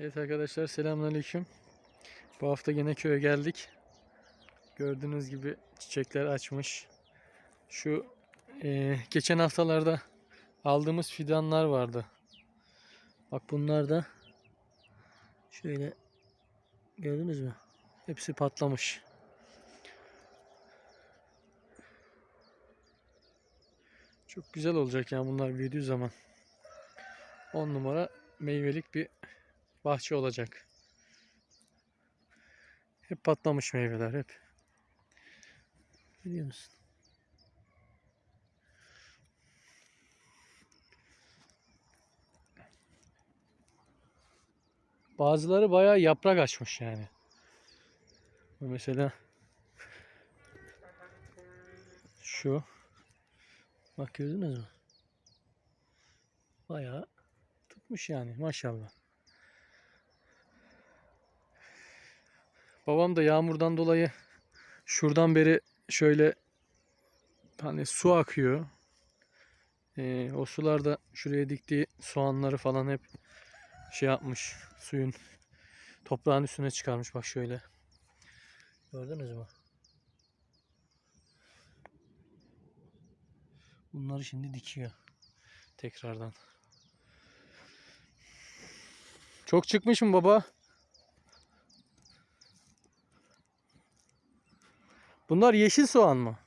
Evet arkadaşlar selamünaleyküm. Bu hafta yine köye geldik. Gördüğünüz gibi çiçekler açmış. Şu eee, geçen haftalarda aldığımız fidanlar vardı. Bak bunlar da şöyle gördünüz mü? Hepsi patlamış. Çok güzel olacak yani bunlar büyüdüğü zaman. 10 numara meyvelik bir bahçe olacak. Hep patlamış meyveler hep. Biliyor musun? Bazıları bayağı yaprak açmış yani. Mesela şu. Bak gördünüz mü? Bayağı tutmuş yani maşallah. Babam da yağmurdan dolayı şuradan beri şöyle hani su akıyor. Ee, o sular da şuraya diktiği soğanları falan hep şey yapmış. Suyun toprağın üstüne çıkarmış bak şöyle. Gördünüz mü? Bunları şimdi dikiyor. Tekrardan. Çok çıkmış mı baba? Bunlar yeşil soğan mı?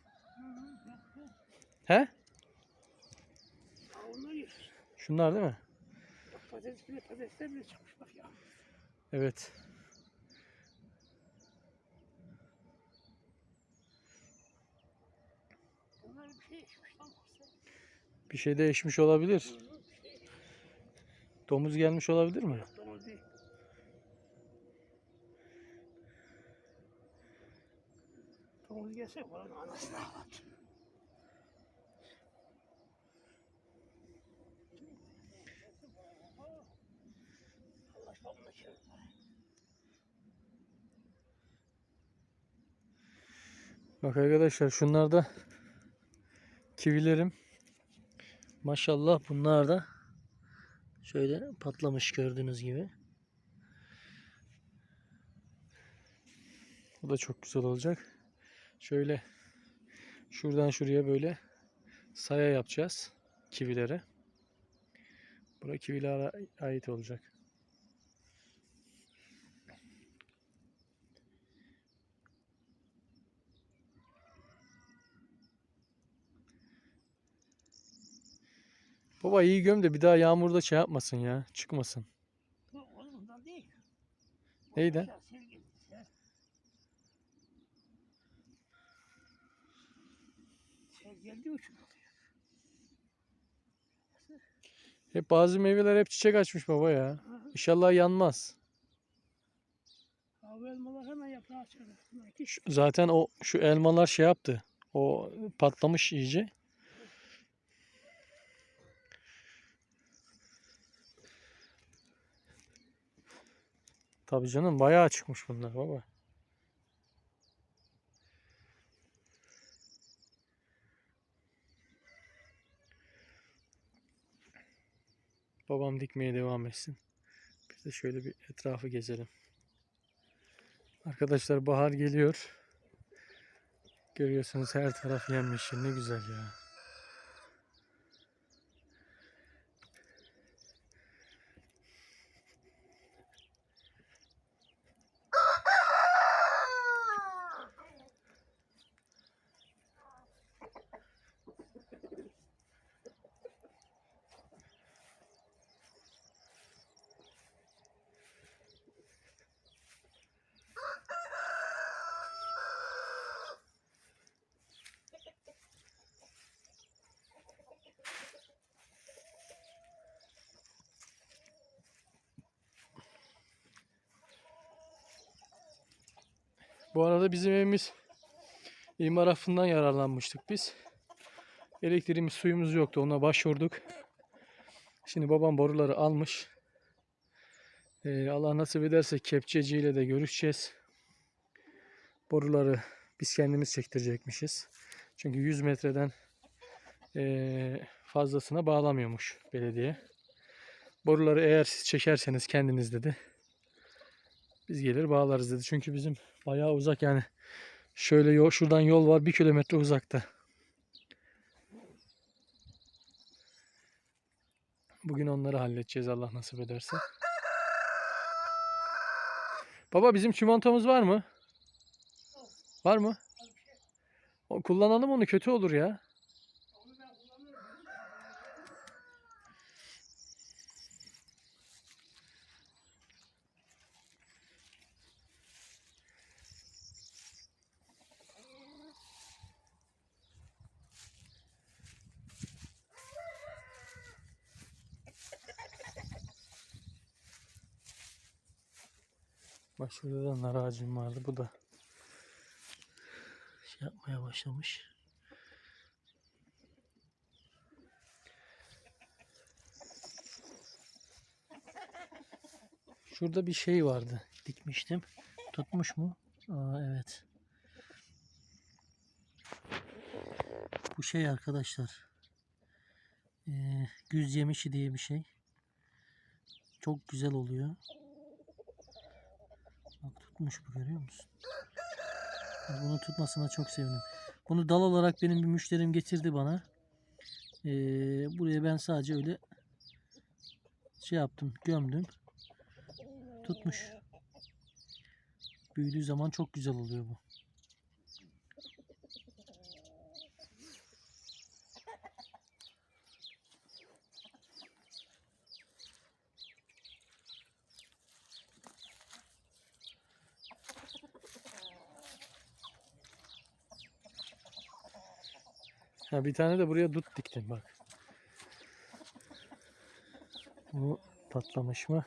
He? Şunlar değil mi? Patates bile patatesler bile çıkmış bak ya. Evet. Bunlar bir şey ekmiş lan. Bir şey değişmiş olabilir. Hı, bir şey. Domuz gelmiş olabilir mi? Domuz değil. Domuz gelse falan anasını ağlat. Allah çevir. Bak arkadaşlar şunlar da kivilerim. Maşallah bunlar da şöyle patlamış gördüğünüz gibi. Bu da çok güzel olacak. Şöyle şuradan şuraya böyle saya yapacağız kivilere. Bura kivilere ait olacak. Baba iyi göm de bir daha yağmurda şey yapmasın ya. Çıkmasın. Oğlum bundan değil. Neyden? Geldiği için oluyor. Hep bazı meyveler hep çiçek açmış baba ya. İnşallah yanmaz. Abi elmalar hemen yaprağı Şu- Zaten o şu elmalar şey yaptı. O patlamış iyice. Tabii canım bayağı çıkmış bunlar baba. Babam dikmeye devam etsin. Biz de şöyle bir etrafı gezelim. Arkadaşlar bahar geliyor. Görüyorsunuz her taraf yemyeşil. Ne güzel ya. Bu arada bizim evimiz imar affından yararlanmıştık biz. Elektriğimiz suyumuz yoktu. Ona başvurduk. Şimdi babam boruları almış. Ee, Allah nasip ederse kepçeciyle de görüşeceğiz. Boruları biz kendimiz çektirecekmişiz. Çünkü 100 metreden ee, fazlasına bağlamıyormuş belediye. Boruları eğer siz çekerseniz kendiniz dedi. Biz gelir bağlarız dedi. Çünkü bizim bayağı uzak yani. Şöyle yol, şuradan yol var bir kilometre uzakta. Bugün onları halledeceğiz Allah nasip ederse. Baba bizim çimentomuz var mı? Var mı? O, kullanalım onu kötü olur ya. Bak da nar ağacım vardı. Bu da şey yapmaya başlamış. Şurada bir şey vardı. Dikmiştim. Tutmuş mu? Aa evet. Bu şey arkadaşlar. Ee, güz yemişi diye bir şey. Çok güzel oluyor. Bak tutmuş bu görüyor musun? Bunu tutmasına çok sevindim. Bunu dal olarak benim bir müşterim getirdi bana. Ee, buraya ben sadece öyle şey yaptım, gömdüm. Tutmuş. Büyüdüğü zaman çok güzel oluyor bu. Ha bir tane de buraya dut diktim bak. Bu patlamış mı?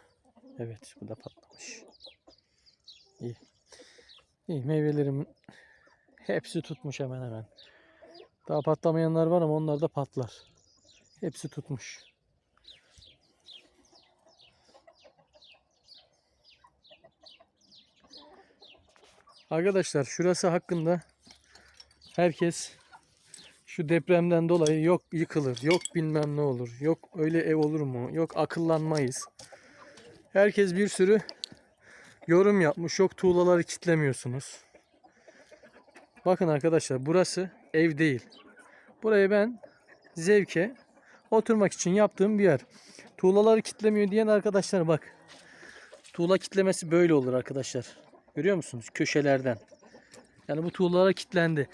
Evet bu da patlamış. İyi. İyi meyvelerimin hepsi tutmuş hemen hemen. Daha patlamayanlar var ama onlar da patlar. Hepsi tutmuş. Arkadaşlar şurası hakkında herkes şu depremden dolayı yok yıkılır, yok bilmem ne olur, yok öyle ev olur mu, yok akıllanmayız. Herkes bir sürü yorum yapmış, yok tuğlaları kitlemiyorsunuz. Bakın arkadaşlar burası ev değil. Burayı ben zevke oturmak için yaptığım bir yer. Tuğlaları kitlemiyor diyen arkadaşlar bak. Tuğla kitlemesi böyle olur arkadaşlar. Görüyor musunuz? Köşelerden. Yani bu tuğlalara kitlendi.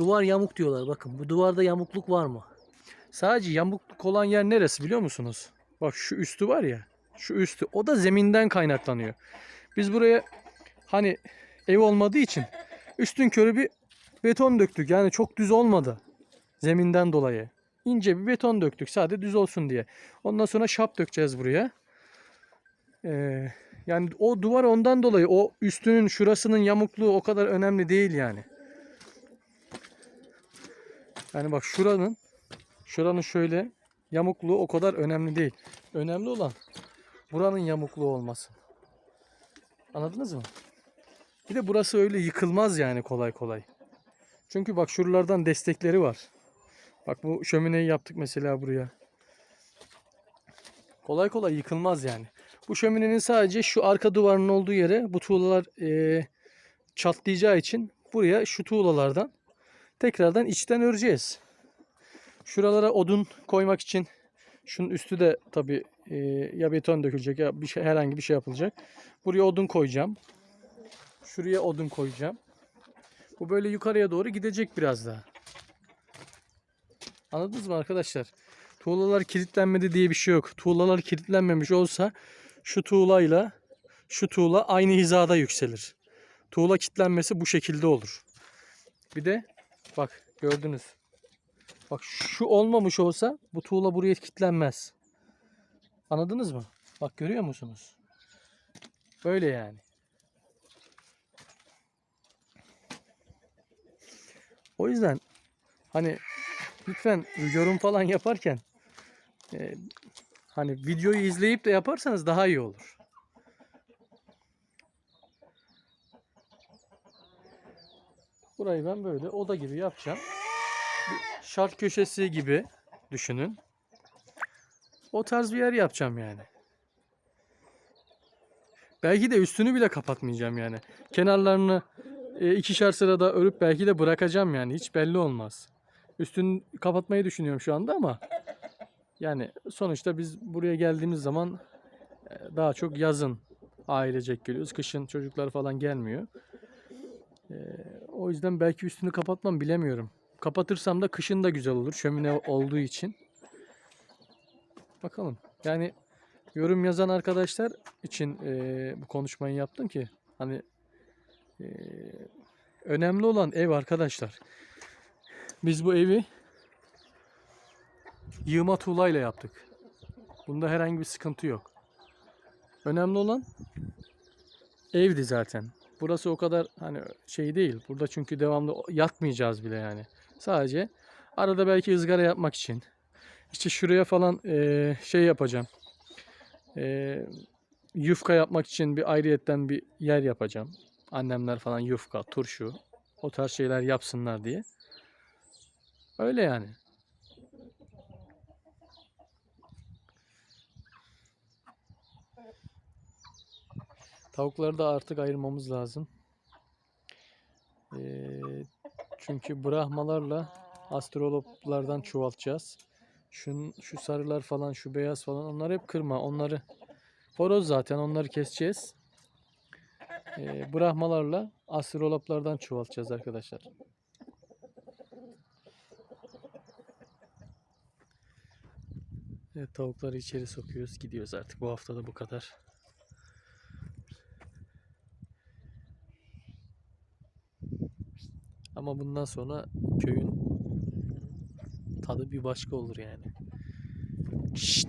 Duvar yamuk diyorlar. Bakın bu duvarda yamukluk var mı? Sadece yamukluk olan yer neresi biliyor musunuz? Bak şu üstü var ya. Şu üstü. O da zeminden kaynaklanıyor. Biz buraya hani ev olmadığı için üstün körü bir beton döktük. Yani çok düz olmadı. Zeminden dolayı. İnce bir beton döktük. Sadece düz olsun diye. Ondan sonra şap dökeceğiz buraya. Ee, yani o duvar ondan dolayı o üstünün şurasının yamukluğu o kadar önemli değil yani. Yani bak şuranın şuranın şöyle yamukluğu o kadar önemli değil. Önemli olan buranın yamukluğu olması. Anladınız mı? Bir de burası öyle yıkılmaz yani kolay kolay. Çünkü bak şuralardan destekleri var. Bak bu şömineyi yaptık mesela buraya. Kolay kolay yıkılmaz yani. Bu şöminenin sadece şu arka duvarının olduğu yere bu tuğlalar eee, çatlayacağı için buraya şu tuğlalardan tekrardan içten öreceğiz. Şuralara odun koymak için şunun üstü de tabi ya beton dökülecek ya bir şey, herhangi bir şey yapılacak. Buraya odun koyacağım. Şuraya odun koyacağım. Bu böyle yukarıya doğru gidecek biraz daha. Anladınız mı arkadaşlar? Tuğlalar kilitlenmedi diye bir şey yok. Tuğlalar kilitlenmemiş olsa şu tuğlayla şu tuğla aynı hizada yükselir. Tuğla kilitlenmesi bu şekilde olur. Bir de bak gördünüz. Bak şu olmamış olsa bu tuğla buraya kilitlenmez. Anladınız mı? Bak görüyor musunuz? Böyle yani. O yüzden hani lütfen yorum falan yaparken e, hani videoyu izleyip de yaparsanız daha iyi olur. Burayı ben böyle oda gibi yapacağım. Bir şart köşesi gibi düşünün. O tarz bir yer yapacağım yani. Belki de üstünü bile kapatmayacağım yani. Kenarlarını e, ikişer sırada örüp belki de bırakacağım yani. Hiç belli olmaz. Üstünü kapatmayı düşünüyorum şu anda ama yani sonuçta biz buraya geldiğimiz zaman e, daha çok yazın ailecek geliyoruz. Kışın çocuklar falan gelmiyor. O yüzden belki üstünü kapatmam bilemiyorum. Kapatırsam da kışın da güzel olur. Şömine olduğu için. Bakalım. Yani yorum yazan arkadaşlar için e, bu konuşmayı yaptım ki hani e, önemli olan ev arkadaşlar. Biz bu evi yığma tuğlayla yaptık. Bunda herhangi bir sıkıntı yok. Önemli olan evdi zaten. Burası o kadar hani şey değil. Burada çünkü devamlı yatmayacağız bile yani. Sadece arada belki ızgara yapmak için. İşte şuraya falan eee, şey yapacağım. Eee, yufka yapmak için bir ayrıyetten bir yer yapacağım. Annemler falan yufka, turşu o tarz şeyler yapsınlar diye. Öyle yani. Tavukları da artık ayırmamız lazım. Eee, çünkü brahmalarla astroloplardan çoğaltacağız. Şun, şu sarılar falan, şu beyaz falan onlar hep kırma. Onları horoz zaten onları keseceğiz. Eee brahmalarla astroloplardan çoğaltacağız arkadaşlar. Evet tavukları içeri sokuyoruz. Gidiyoruz artık. Bu hafta da bu kadar. Ama bundan sonra köyün tadı bir başka olur yani. Şşt!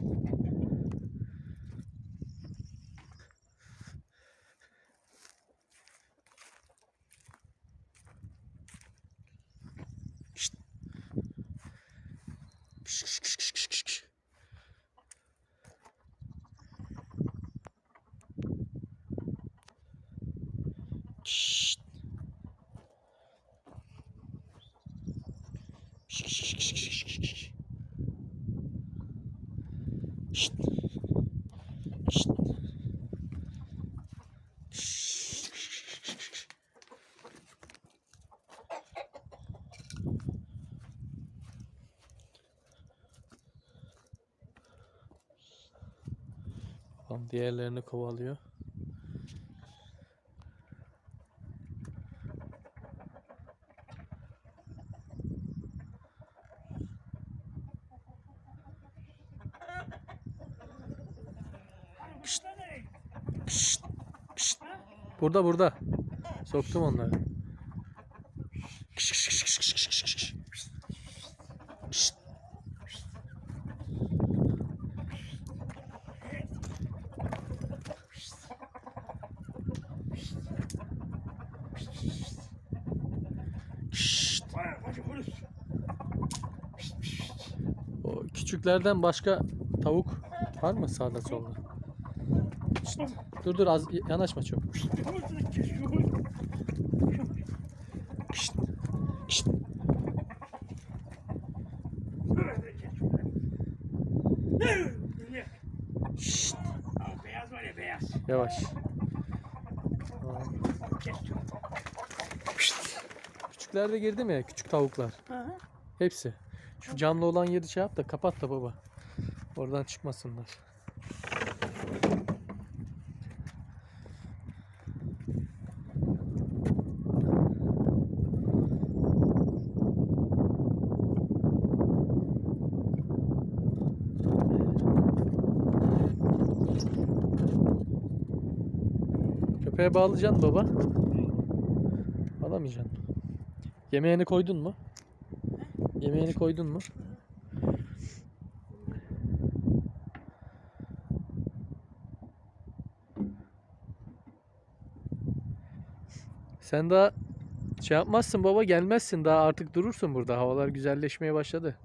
Şş, şş, şş, şş, şş, şş, şş. Şşt. Şşt. Şş, şş, şş, şş. Babam diğerlerini kovalıyor. Şşt, şşt. Burada burada. Soktum onları. Şşt, şşt, şşt, şşt, şşt, şşt. Şşt. O küçüklerden başka tavuk var mı sağda solda? Şşt. Dur dur az yanaşma çok. Şşt. Şşt. Şşt. Beyaz var ya beyaz. Yavaş. Küçükler de girdi mi? Küçük tavuklar. Hepsi. Şu camlı olan yeri şey yap da kapat da baba. Oradan çıkmasınlar. Köpeğe bağlayacaksın baba. Bağlamayacaksın. Yemeğini koydun mu? Yemeğini koydun mu? Sen daha şey yapmazsın baba gelmezsin daha artık durursun burada. Havalar güzelleşmeye başladı.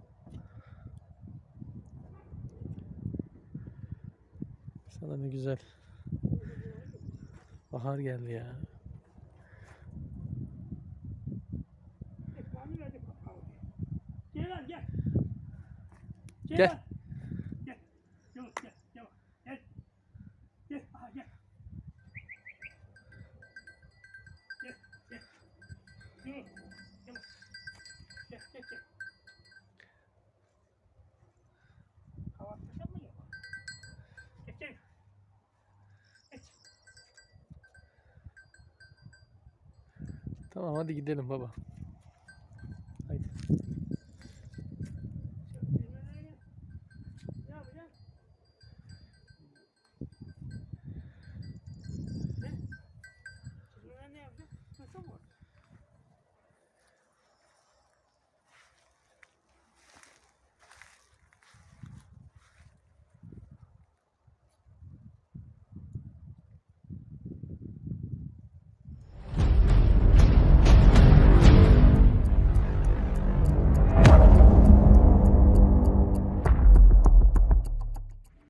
Sana ne güzel. Bahar geldi ya. Gel. Lan gel. Gel. lan. Gel. Yavaş gel. Yavaş. Gel. Gel. Aha gel. Tamam hadi gidelim baba.